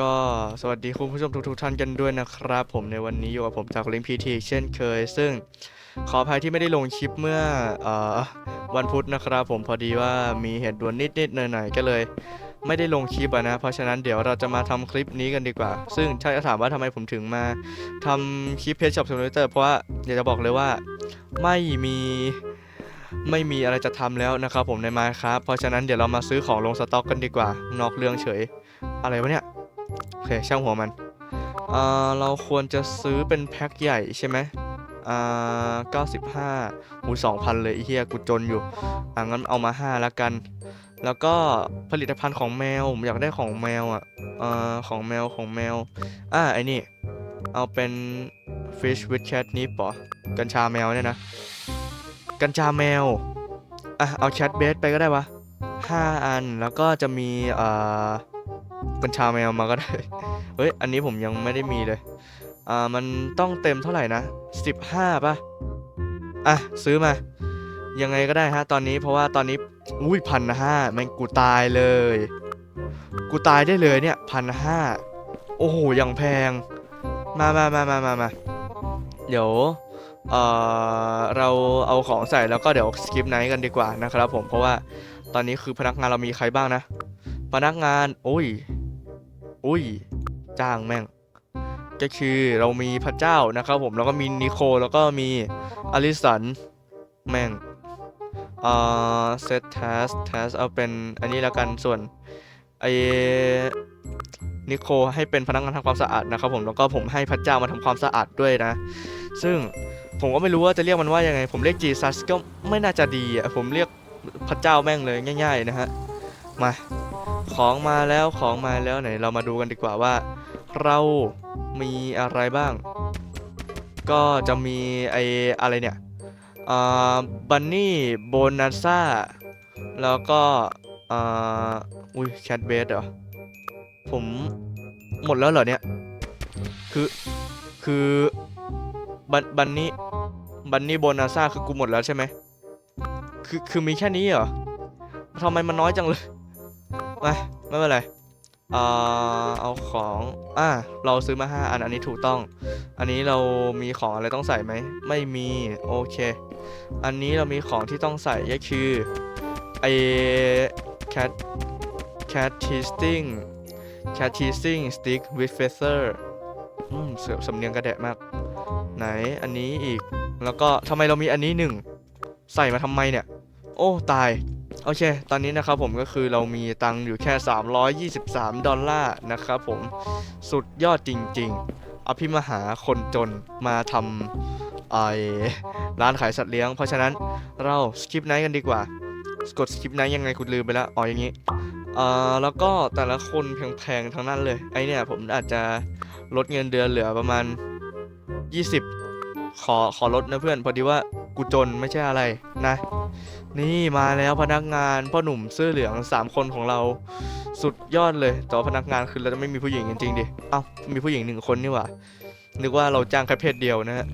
ก็สวัสดีคุณผู้ชมทุกๆท่านกันด้วยนะครับ ผมในวันนี้อยู่กับผมจากลิงพีทีเช่นเคย ซึ่งขออภัยที่ไม่ได้ลงคลิปเมื่ออวันพุธนะครับ ผมพอดีว่ามีเหตุด่วนนิดๆหน่อยๆก็เลย ไม่ได้ลงคลิปะนะ เพราะฉะนั้นเดี๋ยวเราจะมาทำคลิปนี้กันดีกว่า ซึ่งถ้าจะถามว่าทำไมผมถึงมาทำคลิปเพจช็อปซิมูเลเตอร์เพราะว่าอยากจะบอกเลยว่าไม่มีไม่มีอะไรจะทำแล้วนะครับผมในมาครับเพราะฉะนั้นเดี๋ยวเรามาซื้อของลงสต็อกกันดีกว่า นอกเรื่องเฉย อะไรวะเนี่ย โอเคช่างหัวมันเอ่อเราควรจะซื้อเป็นแพ็คใหญ่ใช่ไหมอ่า95หู2,000เลยไอ้เฮียกูจนอยู่อะงั้นเอามา5แล้วกัน แล้วก็ผลิตภัณฑ์ของแมวผมอยากได้ของแมวอะอ่อของแมวของแมวอ่าไอ้นี่ เอาเป็น fish with cat nip เหรอกัญชาแมวเนี่ยนะ กัญชาแมวอะเอา cat bait ไปก็ได้วะ5อันแล้วก็จะมีอ่อ กัญชาแมวมาก็ได้ เฮ้ย อันนี้ผมยังไม่ได้มีเลย อ่า มันต้องเต็มเท่าไหร่นะ15ป่ะ อะ ซื้อมา ยังไงก็ได้ฮะ ตอนนี้เพราะว่าตอนนี้ อุ้ยพันห้าแม่งกูตายเลย กูตายได้เลยเนี่ยพันห้า โอ้โห ยังแพง มามามามามามาเดี๋ยวเอ่อเราเอาของใส่แล้วก็เดี๋ยวสกิปไนท์กันดีกว่านะครับผม เพราะว่าตอนนี้คือพนักงานเรามีใครบ้างนะ พนักงานอุ้ยอุ้ย จ้างแม่ง ก็คือเรามีพระเจ้านะครับผมแล้วก็มีนิโคลแล้วก็มีอลิสันแม่งเอ่อเซตแทสแทสเอาเป็นอันนี้แล้วกันส่วนไอ้นิโคลให้เป็นพนักงานทำความสะอาดนะครับผมแล้วก็ผมให้พระเจ้ามาทำความสะอาดด้วยนะ ซึ่งผมก็ไม่รู้ว่าจะเรียกมันว่ายังไง ผมเรียกจีซัสก็ไม่น่าจะดีอะผมเรียกพระเจ้าแม่งเลยง่าย ๆ นะฮะมา ของมาแล้วของมาแล้วไหนเรามาดูกันดีกว่าว่า เรามีอะไรบ้าง ก็จะมีไออะไรเนี่ยอ่าบันนี่โบนัสซ่าแล้วก็อ่าอุ้ยแคทเบสเหรอผมหมดแล้วเหรอเนี่ย คือคือบันบันนี่บันนี่โบนัสซ่าคือกูหมดแล้วใช่ไหมคือคือมีแค่นี้เหรอทำไมมันน้อยจังเลย มาไม่เป็นไรเอ่อเอาของอ่าเราซื้อมา 5 อันอันนี้ถูกต้อง อันนี้เรามีของอะไรต้องใส่ไหม ไม่มีโอเค อันนี้เรามีของที่ต้องใส่ก็คือไอ cat cat teasing cat teasing stick with feather อืมเสือสำเนียงกระแดะมาก ไหนอันนี้อีกแล้วก็ทำไมเรามีอันนี้หนึ่งใส่มาทำไมเนี่ย โอ้ตาย โอเค ตอนนี้นะครับผมก็คือเรามีตังค์อยู่แค่ 323 ดอลลาร์นะครับผม สุดยอดจริง ๆ อภิมหาคนจนมาทำไอร้านขายสัตว์เลี้ยง เพราะฉะนั้นเราสกิปไนท์กันดีกว่า กดสกิปไนท์ยังไงคุณลืมไปแล้วอ๋ออย่างนี้เอ่อแล้วก็แต่ละคนแพงๆทั้งนั้นเลย ไอเนี่ยผมอาจจะลดเงินเดือนเหลือประมาณ 20 ขอขอลดนะเพื่อน พอดีว่ากูจนไม่ใช่อะไรนะ นี่มาแล้วพนักงานพ่อหนุ่มเสื้อเหลือง3คนของเราสุดยอดเลยแต่ว่าพนักงานคือเราจะไม่มีผู้หญิงจริงๆดิเอ้ามีผู้หญิงหนึ่งคนนี่หว่านึกว่าเราจ้างแค่เพศเดียวนะฮะ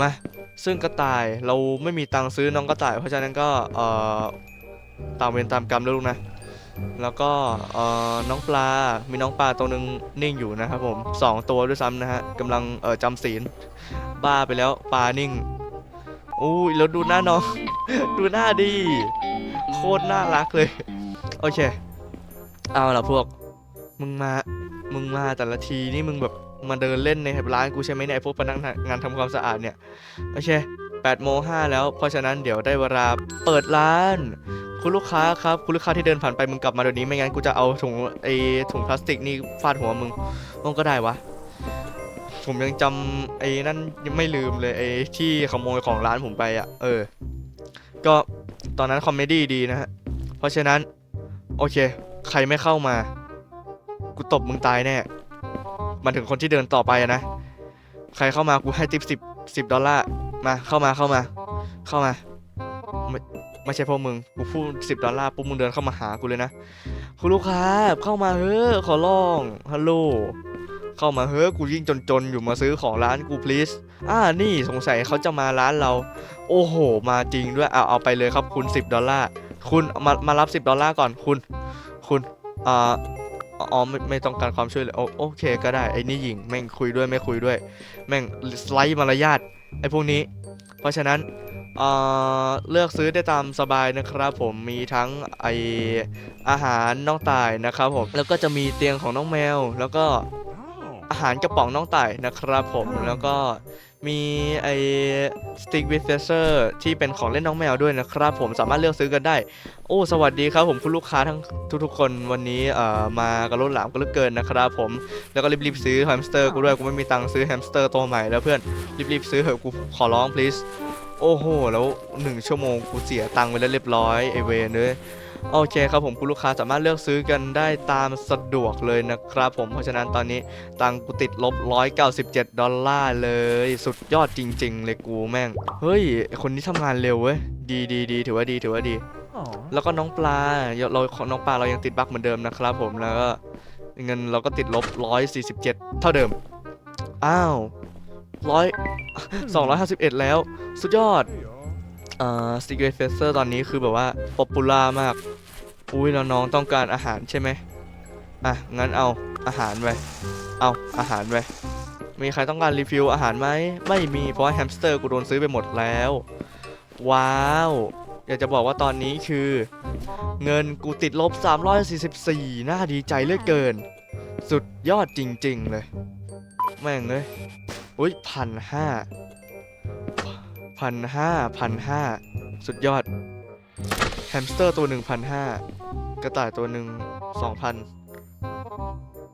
มาซึ่งกระต่ายเราไม่มีตังค์ซื้อน้องกระต่าย เพราะฉะนั้นก็เอ่อตามเวรตามกรรมแล้วลูกนะแล้วก็เอ่อน้องปลา มีน้องปลาตัวหนึ่งนิ่งอยู่นะครับผมสองตัวด้วยซ้ำนะฮะกำลังเอ่อจำศีลบ้าไปแล้วปลานิ่ง อุ้ยแล้วดูหน้าน้อง ดูหน้าดี โคตรน่ารักเลย โอเค เอาละพวก มึงมา มึงมาแต่ละทีนี่มึงแบบมาเดินเล่นในร้านกูใช่ไหมเนี่ยพวกพนักงานทำความสะอาดเนี่ย โอเค8โมง5แล้ว เพราะฉะนั้นเดี๋ยวได้เวลาเปิดร้าน คุณลูกค้าครับ คุณลูกค้าที่เดินผ่านไปมึงกลับมาเดี๋ยวนี้ไม่งั้นกูจะเอาถุงไอ้ถุงพลาสติกนี่ฟาดหัวมึงมึงก็ได้วะ ผมยังจำไอ้นั่นยังไม่ลืมเลยไอ้ที่ขโมยของร้านผมไปอะ เออ ก็ตอนนั้นคอมเมดี้ดีนะฮะ เพราะฉะนั้น โอเค ใครไม่เข้ามา กูตบมึงตายแน่มาถึงคนที่เดินต่อไปอะนะ ใครเข้ามากูให้ติปสิบสิบดอลลาร์มาเข้ามาเข้ามา เข้ามาไม่ไม่ใช่พวกมึงกูพูดสิบดอลลาร์ปุ๊บมึงเดินเข้ามาหากูเลยนะ คุณลูกค้าเข้ามาเฮ้อขอร้องฮัลโหล เข้ามาเฮ้อกูยิ่งจนๆอยู่มาซื้อของร้านกู please อ่านี่สงสัยเขาจะมาร้านเรา โอ้โห มาจริงด้วยเอาเอาไปเลยครับคุณ10ดอลลาร์คุณมามารับ 10ดอลลาร์ก่อนคุณ คุณอ่าอ๋อไม่ไม่ต้องการความช่วยเหลือโอโอเคก็ได้ไอ้นี่หญิงแม่งคุยด้วยไม่คุยด้วย แม่งสไลด์มารยาทไอ้พวกนี้ เพราะฉะนั้นเเลือกซื้อได้ตามสบายนะครับ ผมมีทั้งไออาหารน้องตายนะครับผมแล้วก็จะมีเตียงของน้องแมว แล้วก็ อาหารกระป๋องน้องต่ายนะครับผมแล้วก็มีไอสติ๊กวิ t เ e อร์ที่เป็นของเล่นน้องแมวด้วยนะครับ ผมสามารถเลือกซื้อกันได้ โอ้สวัสดีครับผมคุณลูกค้าทั้งทุกๆคนวันนี้เอ่อมากันล้นหลามกันเหลือเกินนะครับผมแล้วก็รีบๆซื้อแฮมสเตอร์กูด้วยกูไม่มีตังค์ซื้อแฮมสเตอร์ตัวใหม่แล้วเพื่อนรีบๆซื้อเถอะกูขอร้อง please โอ้โห แล้วหนึ่งชั่วโมงกูเสียตังค์ไปแล้วเรียบร้อยไอเวนเลย โอเคครับผมคุณลูกค้าสามารถเลือกซื้อกันได้ตามสะดวกเลยนะครับผมเพราะฉะนั้นตอนนี้ตังค์กูติดลบ 197 ดอลลาร์เลย สุดยอดจริง ๆ เลยกูแม่ง เฮ้ยไอ้คนนี้ทำงานเร็วเว้ย ดีดีดีถือว่าดีถือว่าดี แล้วก็น้องปลาเราน้องปลาเรายังติดบั๊กเหมือนเดิมนะครับผมแล้วก็เงินเราก็ติดลบ 147 เท่าเดิม อ้าวร้อยสองร้อยห้าสิบเอ็ดแล้ว สุดยอด เอ่อสติกเกอร์เฟสเซอร์ตอนนี้คือแบบว่าป๊อปปูล่ามาก อุ้ยแล้วน้องต้องการอาหารใช่ไหมอะ งั้นเอาอาหารไป เอาอาหารไป มีใครต้องการรีฟิลอาหารไหม ไม่มีเพราะแฮมสเตอร์กูโดนซื้อไปหมดแล้ว ว้าวอยากจะบอกว่าตอนนี้คือ เงินกูติดลบ 344 น่าดีใจเหลือเกิน สุดยอดจริงๆเลย แม่งเลยอุ้ยพันห้า พันห้าพันห้าสุดยอด แฮมสเตอร์ตัวหนึ่งพันห้ากระต่ายตัวหนึ่งสองพัน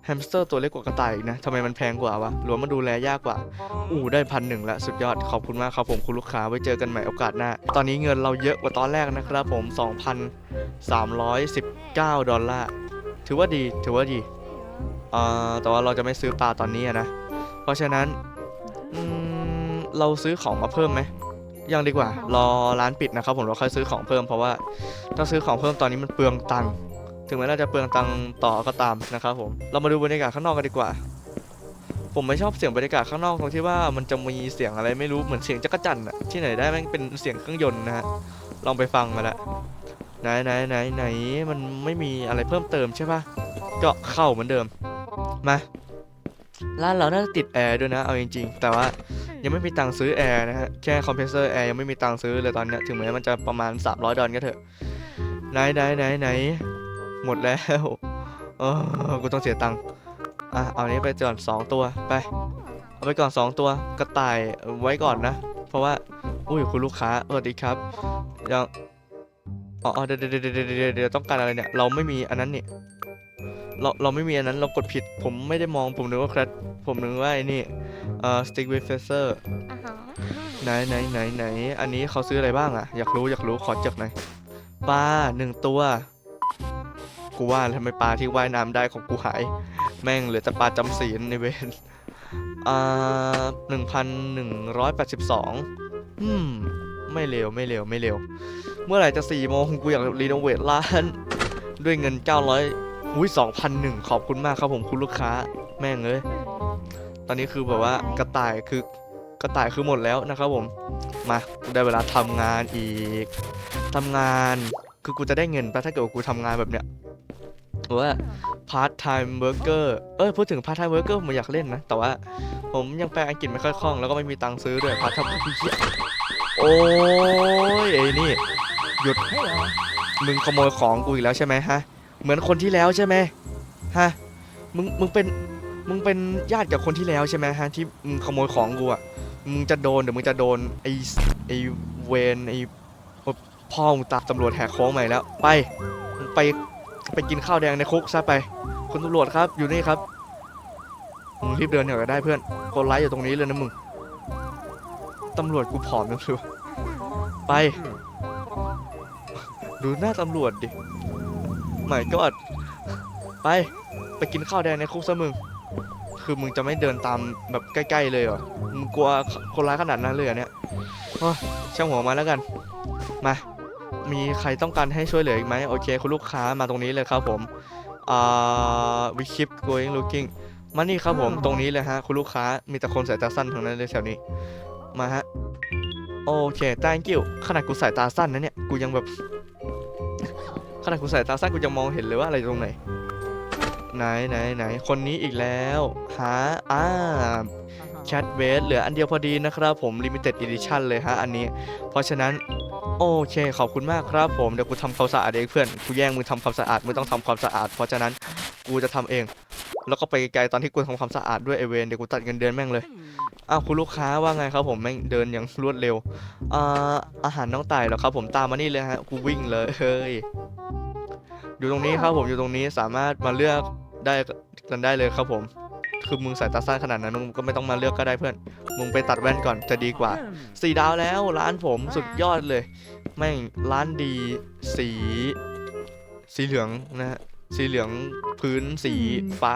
แฮมสเตอร์ตัวเล็กกว่ากระต่ายอีกนะทำไมมันแพงกว่าวะหรือว่ามันดูแลยากกว่า อู้ได้พันหนึ่งละสุดยอด ขอบคุณมากครับผมคุณลูกค้า ไว้เจอกันใหม่โอกาสหน้า ตอนนี้เงินเราเยอะกว่าตอนแรกนะครับผม 2,319 ดอลลาร์ ถือว่าดี ถือว่าดีอ่าแต่ว่าเราจะไม่ซื้อปลาตอนนี้นะ เพราะฉะนั้น เราซื้อของมาเพิ่มไหม ยังดีกว่า รอร้านปิดนะครับผมเราค่อยซื้อของเพิ่มเพราะว่าถ้าซื้อของเพิ่มตอนนี้มันเปลืองตังค์ถึงแม้เราจะเปลืองตังค์ต่อก็ตามนะครับผมเรามาดูบรรยากาศข้างนอกกันดีกว่า ผมไม่ชอบเสียงบรรยากาศข้างนอกตรงที่ว่ามันจะมีเสียงอะไรไม่รู้เหมือนเสียงจักรจั่นอะที่ไหนได้แม่งเป็นเสียงเครื่องยนต์นะฮะลองไปฟังมาล้วไหนไหนไหนไหนมันไม่มีอะไรเพิ่มเติมใช่ปะก็เข้าเหมือนเดิมมาร้านเราน่าจะติดแอร์ด้วยนะเอาจริง ๆ แต่ว่า ยังไม่มีตังค์ซื้อแอร์นะฮะ แค่คอมเพรสเซอร์แอร์ยังไม่มีตังค์ซื้อเลยตอนนี้ถึงแม้มันจะประมาณ 300 ดอลก็เถอะ ไหนไหนไหนไหนหมดแล้วเออกูต้องเสียตังค์ อะ เอานี้ไปก่อนสองตัว ไป เอาไปก่อนสองตัว กระต่ายไว้ก่อนนะ เพราะว่า อุ้ยคุณลูกค้าสวัสดีครับ ยัง อ๋อเดี๋ยวเดี๋ยวเดี๋ยวเดี๋ยวเดี๋ยวต้องการอะไรเนี่ย เราไม่มีอันนั้นนี่ เราเราไม่มีอันนั้นเรากดผิด ผมไม่ได้มองผมนึกว่าแครผมนึกว่าไอ้นี่เอ่อ stick with facer อ่าฮะไหนไหนไหนไหนอันนี้เขาซื้ออะไรบ้างอะอยากรู้อยากรู้ขอจักหน่อยปลาหนึ่งตัว กูว่าแล้วทำไมปลาที่ว่ายน้ำได้ของกูหาย แม่งเหลือแต่ปลาจำศีลในเวนอ่าหนึ่งพันหนึ่งร้อยแปดสิบสองอืม ไม่เร็วไม่เร็วไม่เร็ว เมื่อไหร่จะสี่โมงกูอยากรีโนเวทร้าน ด้วยเงินเก้าร้อย อุ้ยสองพันหนึ่งขอบคุณมากครับผมคุณลูกค้า แม่งเลย ตอนนี้คือแบบว่ากระต่ายคือกระต่ายคือหมดแล้วนะครับผม มาได้เวลาทำงานอีกทำงานคือกูจะได้เงินปะถ้าเกิดว่ากูทำงานแบบเนี้ยหรือว่าพาร์ทไทม์เวิร์เกอร์เอ้ยพูดถึงพาร์ทไทม์เวิร์เกอร์ผมอยากเล่นนะ แต่ว่าผมยังแปลอังกฤษไม่ค่อยคล่อง แล้วก็ไม่มีตังค์ซื้อด้วยพาร์ทไทม์พี่เหี้ยโอ้ยไอ้นี่ หยุด มึงขโมยของกูอีกแล้วใช่ไหมฮะ เหมือนคนที่แล้วใช่ไหมฮะมึงมึงเป็นมึงเป็นญาติกับคนที่แล้วใช่ไหมฮะที่มึงขโมยของกูอะมึงจะโดนเดี๋ยวมึงจะโดนไอ้ไอ้เวนไอ้พ่อมึงตามตำรวจแหกโค้งใหม่แล้ว ไปมึงไปไปกินข้าวแดงในคุกซะไปคุณตำรวจครับอยู่นี่ครับมึงรีบเดินเหนียก็ได้เพื่อนคนร้ายอยู่ตรงนี้เลยนะมึงตำรวจกูผอมจังเลยไป ดูหน้าตำรวจดิ ไม่ก็ไป ไปกินข้าวแดงในคุกซะมึง คือมึงจะไม่เดินตามแบบใกล้ๆเลยเหรอ มึงกลัวคนร้ายขนาดนั้นเลยเหรอเนี่ยโอ้ช่างหัวมาแล้วกัน มา มีใครต้องการให้ช่วยเหลืออีกไหมโอเค คุณลูกค้ามาตรงนี้เลยครับผมอ่า we keep going looking มานี่ครับผมตรงนี้เลยฮะ คุณลูกค้ามีแต่คนสายตาสั้นทั้งนั้นเลยแถวนี้ มาฮะ โอเค thank you ขนาดกูสายตาสั้นนะเนี่ย กูยังแบบ ขนาดกูสายตาสั้นกูยังมองเห็นเลยว่าอะไรตรงไหน ไหนไหนไหนคนนี้อีกแล้วหาอ่าแคทเวสเหลืออันเดียวพอดีนะครับผม Limited Edition เลยฮะอันนี้ เพราะฉะนั้น โอเค ขอบคุณมากครับผม เดี๋ยวกูทำความสะอาดเองเพื่อน กูแย่งมึงทำความสะอาด มึงต้องทำความสะอาด เพราะฉะนั้นกูจะทำเอง แล้วก็ไปไกลตอนที่กูทำความสะอาดด้วยไอเวนเดี๋ยวกูตัดเงินเดือนแม่งเลยอ้าวคุณลูกค้าว่าไงครับผมแม่งเดินอย่างรวดเร็วอ่าอาหารน้องไต่เหรอครับ ผมตามมานี่เลยฮะกูวิ่งเลยเฮ้ยอยู่ตรงนี้ครับผมอยู่ตรงนี้สามารถมาเลือกได้กันได้เลยครับผม คือมึงสายตาสั้นขนาดนั้นมึงก็ไม่ต้องมาเลือกก็ได้เพื่อน มึงไปตัดแว่นก่อนจะดีกว่าสี่ดาวแล้วร้านผมสุดยอดเลย แม่งร้านดีสี สีเหลืองนะฮะ สีเหลืองพื้นสีฟ้า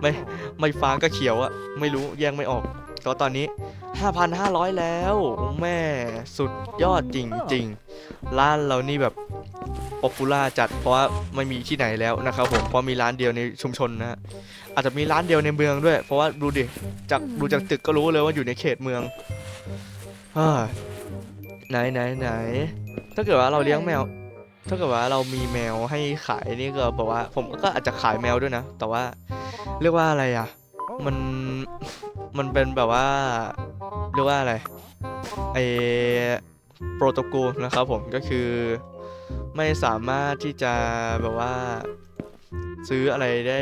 ไม่ไม่ฟ้าก็เขียวอะไม่รู้แยกไม่ออกก็ตอนนี้ 5,500 แล้วแม่สุดยอดจริง ๆ ร้านเรานี่แบบป๊อปปูล่าจัดเพราะว่าไม่มีที่ไหนแล้วนะครับผมเพราะมีร้านเดียวในชุมชนนะฮะอาจจะมีร้านเดียวในเมืองด้วย เพราะว่าดูดิจากดูจากตึกก็รู้เลยว่าอยู่ในเขตเมืองเฮ้ยไหนไหนไหนถ้าเกิดว่าเราเลี้ยงแมว ถ้าเกิดว่าเรามีแมวให้ขายนี่ก็บอกว่าผมก็อาจจะขายแมวด้วยนะ แต่ว่าเรียกว่าอะไรอะ มันมันเป็นแบบว่าเรียกว่าอะไรไอโปรโตโกลนะครับผมก็คือไม่สามารถที่จะแบบว่าซื้ออะไรได้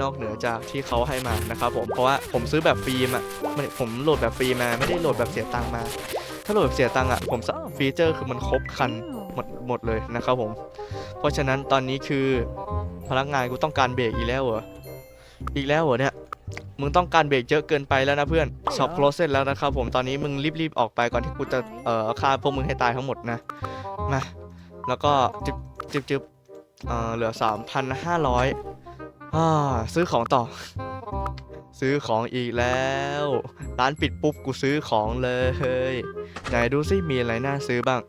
นอกเหนือจากที่เขาให้มานะครับผมเพราะว่าผมซื้อแบบฟรีมาไม่ผมโหลดแบบฟรีมาไม่ได้โหลดแบบเสียตังค์มา ถ้าโหลดแบบเสียตังค์อะผมสะฟีเจอร์คือมันครบครันหมดหมดเลยนะครับผม เพราะฉะนั้นตอนนี้คือพนักงานกูต้องการเบรกอีกแล้วเหรอ อีกแล้วเหรอเนี่ยมึงต้องการเบรกเยอะเกินไปแล้วนะเพื่อนช็อปโคลเสร็จแล้วนะครับผมตอนนี้มึงรีบๆออกไปก่อนที่กูจะเอ่อฆ่าพวกมึงให้ตายทั้งหมดนะมาแล้วก็จิบจิบจิบเอ่อเหลือ 3,500อ่าซื้อของต่อ ซื้อของอีกแล้ว ร้านปิดปุ๊บกูซื้อของเลยไหนดูซิมีอะไรน่าซื้อบ้าง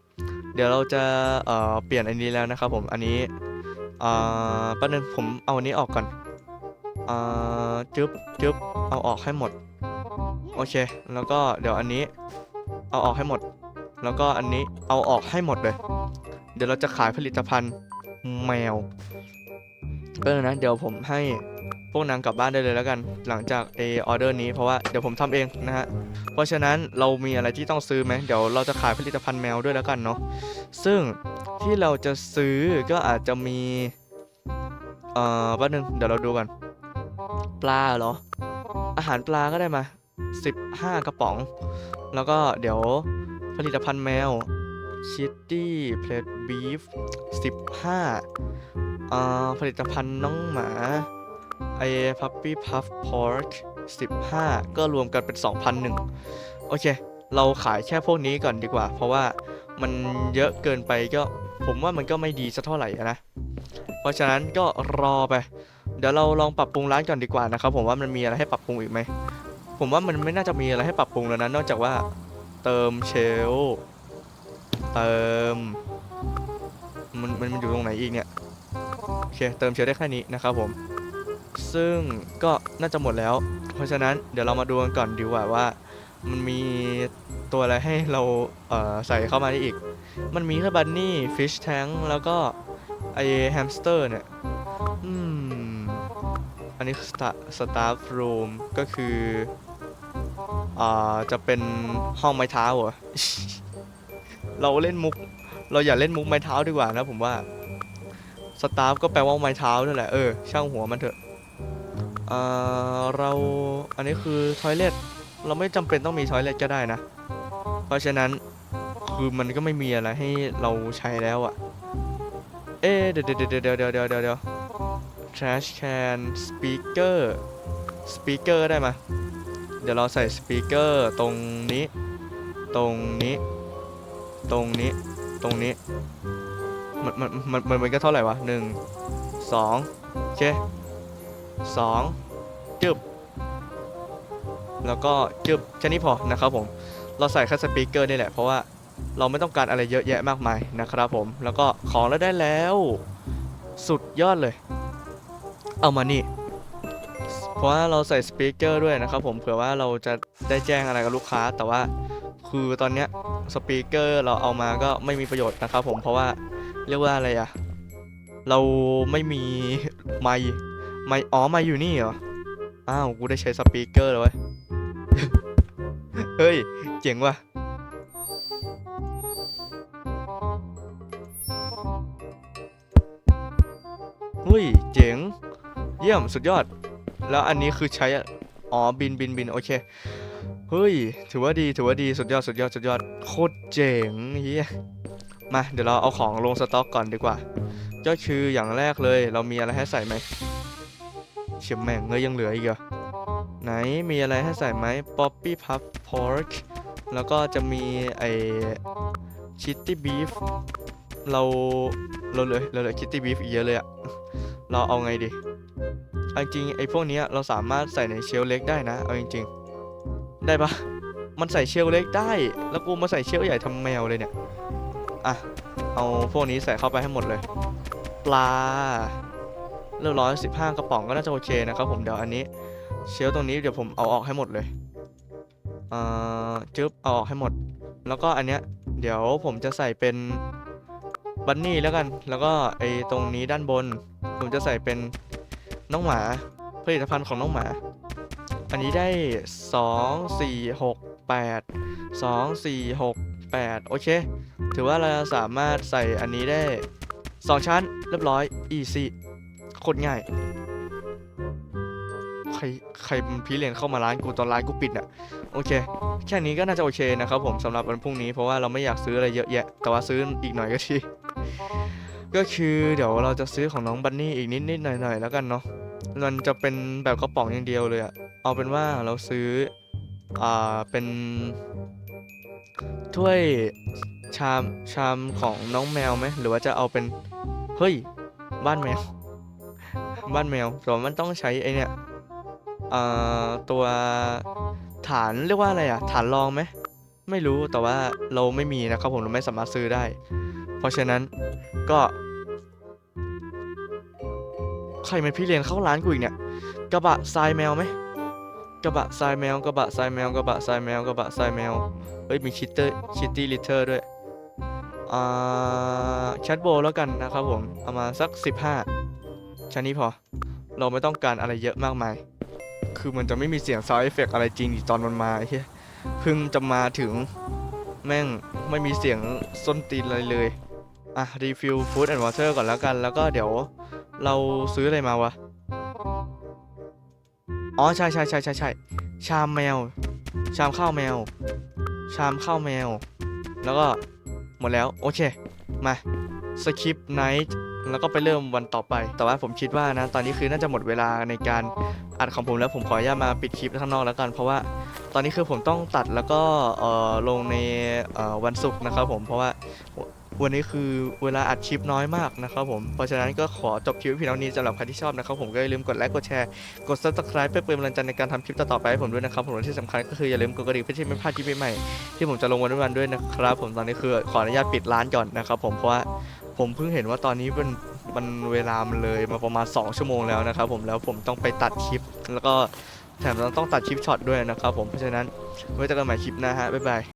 เดี๋ยวเราจะเอ่อเปลี่ยนอันนี้แล้วนะครับผมอันนี้เอ่อแป๊บนึงผมเอาอันนี้ออกก่อนอ่อจึ๊บจึ๊บเอาออกให้หมด โอเค แล้วก็เดี๋ยวอันนี้ เอาออกให้หมด แล้วก็อันนี้เอาออกให้หมดเลย เดี๋ยวเราจะขายผลิตภัณฑ์แมวเออนะเดี๋ยวผมให้ พวกนางกลับบ้านได้เลยแล้วกัน หลังจากเอออเดอร์นี้เพราะว่าเดี๋ยวผมทำเองนะฮะ เพราะฉะนั้นเรามีอะไรที่ต้องซื้อไหมเดี๋ยวเราจะขายผลิตภัณฑ์แมวด้วยแล้วกันเนาะ ซึ่งที่เราจะซื้อก็อาจจะมี เอ่อแป๊บนึงเดี๋ยวเราดูกัน ปลาเหรอ อาหารปลาก็ได้มา 15 กระป๋อง แล้วก็เดี๋ยวผลิตภัณฑ์แมวชิตตี้เพลทบีฟ15เอ่อผลิตภัณฑ์น้องหมา ไอพัปปี้พัฟพอร์ก15ก็รวมกันเป็น2,001โอเค เราขายแค่พวกนี้ก่อนดีกว่า เพราะว่ามันเยอะเกินไปก็ผมว่ามันก็ไม่ดีสักเท่าไหร่นะ เพราะฉะนั้นก็รอไป เดี๋ยวเราลองปรับปรุงร้านก่อนดีกว่านะครับผมว่ามันมีอะไรให้ปรับปรุงอีกไหม ผมว่ามันไม่น่าจะมีอะไรให้ปรับปรุงแล้วนะ นอกจากว่าเติมเชล เติม มันมันมันอยู่ตรงไหนอีกเนี่ย โอเค เติมเชลได้แค่นี้นะครับผม ซึ่งก็น่าจะหมดแล้ว เพราะฉะนั้นเดี๋ยวเรามาดูกันก่อนดีกว่าว่า มันมีตัวอะไรให้เราเใส่เข้ามาได้อีก มันมีแค่บันนี่ฟิชแทงแล้วก็ไอแฮมสเตอร์เนี่ย อืม อันนี้สตาสตาฟรูมก็คืออ่าจะเป็นห้องไม้เท้าเหรอ เราเล่นมุก เราอย่าเล่นมุกไม้เท้าดีกว่านะผมว่าสตาฟก็แปลว่าไม้เท้านั่นแหละ เออ ช่างหัวมันเถอะ อ่าเราอันนี้คือทอยเลทเราไม่จำเป็นต้องมีทอยเลทก็ได้นะ เพราะฉะนั้นคือมันก็ไม่มีอะไรให้เราใช้แล้วอะเอ๊ะเดี๋ยวเดี๋ยวเดี๋ยวเดี๋ยวเดี๋ยวเดี๋ยวเดี๋ยวเดี๋ยว trash can speaker speaker ได้ไหมเดี๋ยวเราใส่ speaker ตรงนี้ ตรงนี้ ตรงนี้ ตรงนี้ มันมันมันมันมันก็เท่าไหร่วะหนึ่งสองโอเค สองจึบแล้วก็จึบแค่นี้พอนะครับผม เราใส่แค่สปีกเกอร์นี่แหละ เพราะว่าเราไม่ต้องการอะไรเยอะแยะมากมายนะครับผม แล้วก็ของเราได้แล้ว สุดยอดเลย เอามานี่ เพราะว่าเราใส่สปีกเกอร์ด้วยนะครับผมเผื่อว่าเราจะได้แจ้งอะไรกับลูกค้า แต่ว่าคือตอนเนี้ยสปีกเกอร์เราเอามาก็ไม่มีประโยชน์นะครับผมเพราะว่าเรียกว่าอะไรอะเราไม่มีไมค์ ไม่อ๋อ ไม่อยู่นี่เหรอ อ้าว กูได้ใช้สปีกเกอร์แล้วเว้ยเฮ้ย เจ๋งว่ะหุ้ย เจ๋ง เยี่ยม สุดยอด แล้วอันนี้คือใช้อะอ๋อ บินบินบิน โอเค เฮ้ย ถือว่าดี ถือว่าดี สุดยอด สุดยอด สุดยอด โคตรเจ๋งเฮียมา เดี๋ยวเราเอาของลงสต็อกก่อนดีกว่า ก็คืออย่างแรกเลย เรามีอะไรให้ใส่ไหม เฉียมแม่งเงยยังเหลืออีกเหรอไหนมีอะไรให้ใส่ไหม Poppy Puff Pork แล้วก็จะมีไอ Chitty Beef เราเราเหลือเราเหลือ Chitty Beef อีกเยอะเลยอะเราเอาไงดีเอาจริงไอพวกนี้เราสามารถใส่ในเชลเล็กได้นะเอาจริงๆ ได้ปะมันใส่เชลเล็กได้ แล้วกูมาใส่เชลใหญ่ทำแมวเลยเนี่ยอะเอาพวกนี้ใส่เข้าไปให้หมดเลย ปลา เรียบร้อย15 กระป๋องก็น่าจะโอเคนะครับผมเดี๋ยวอันนี้ เชลตรงนี้เดี๋ยวผมเอาออกให้หมดเลยเอ่อจึ๊บเอาออกให้หมด แล้วก็อันเนี้ยเดี๋ยวผมจะใส่เป็นบันนี่แล้วกัน แล้วก็ไอตรงนี้ด้านบน ผมจะใส่เป็นน้องหมาผลิตภัณฑ์ของน้องหมา อันนี้ได้ 2 4 6 8 2 4 6 8 โอเค ถือว่าเราสามารถใส่อันนี้ได้ 2 ชั้นเรียบร้อย easy โคตรง่าย ใครใครพี่เรียนเข้ามาร้านกูตอนร้านกูปิดอะโอเค แค่นี้ก็น่าจะโอเคนะครับผมสำหรับวันพรุ่งนี้เพราะว่าเราไม่อยากซื้ออะไรเยอะแยะ แต่ว่าซื้ออีกหน่อยก็ดีก็คือเดี๋ยวเราจะซื้อของน้องบันนี่อีกนิดนิดหน่อยหน่อยแล้วกันเนาะมันจะเป็นแบบกระป๋องอย่างเดียวเลยอะเอาเป็นว่าเราซื้ออ่าเป็นถ้วยชามชามของน้องแมวไหมหรือว่าจะเอาเป็นเฮ้ยบ้านแมว บ้านแมวแต่ว่ามันต้องใช้ไอเนี่ยอ่าตัวฐานเรียกว่าอะไรอะฐานรองไหมไม่รู้แต่ว่าเราไม่มีนะครับผมเราไม่สามารถซื้อได้ เพราะฉะนั้นก็ ใครเป็นพี่เลี้ยงเข้าร้านกูอีกเนี่ย กระบะทรายแมวไหมกระบะทรายแมวกระบะทรายแมวกระบะทรายแมวกระบะทรายแมวเฮ้ยมีคิตเตอร์คิตตี้ลิเทอร์ด้วยอ่าแคทโบแล้วกันนะครับผมเอามาสัก 15 ชั้นนี้พอ เราไม่ต้องการอะไรเยอะมากมาย คือมันจะไม่มีเสียงซาวด์เอฟเฟกอะไรจริงอีกตอนมันมาเฮียเพิ่งจะมาถึงแม่งไม่มีเสียงส้นตีนอะไรเลย อะ รีฟิลฟู้ดแอนด์วอเตอร์ก่อนแล้วกัน แล้วก็เดี๋ยวเราซื้ออะไรมาวะ อ๋อ ใช่ใช่ใช่ใช่ใช่ชามแมว ชามข้าวแมว ชามข้าวแมว แล้วก็หมดแล้ว โอเค มาสคริปไนท์ แล้วก็ไปเริ่มวันต่อไป แต่ว่าผมคิดว่านะ ตอนนี้คือน่าจะหมดเวลาในการอัดของผมแล้วผมขออนุญาตมาปิดคลิปข้างนอกแล้วกัน เพราะว่าตอนนี้คือผมต้องตัดแล้วก็ลงในวันศุกร์นะครับผมเพราะว่าวันนี้คือเวลาอัดคลิปน้อยมากนะครับผม เพราะฉะนั้นก็ขอจบคลิปพียงเท่านี้สำหรับใครที่ชอบนะครับผมก็อย่าลืมกดไลค์กดแชร์กด subscribe เพื่อเป็นกำลังใจในการทำคลิปต่อๆไปให้ผมด้วยนะครับผมและที่สำคัญก็คืออย่าลืมกดกระดิ่งเพื่อที่ไม่พลาดคลิปใหม่ๆที่ผมจะลงวันวันด้วยนะครับผมตอนนี้คือขออนุญาตปิดร้านก่อนนะครับผมเพราะว่า ผมเพิ่งเห็นว่าตอนนี้เป็นมันเวลามันเลยมาประมาณ 2 ชั่วโมงแล้วนะครับผมแล้วผมต้องไปตัดคลิป แล้วก็แถมต้องตัดคลิปช็อตด้วยนะครับผมเพราะฉะนั้นไว้เจอกันใหม่คลิปหน้าฮะบ๊ายบาย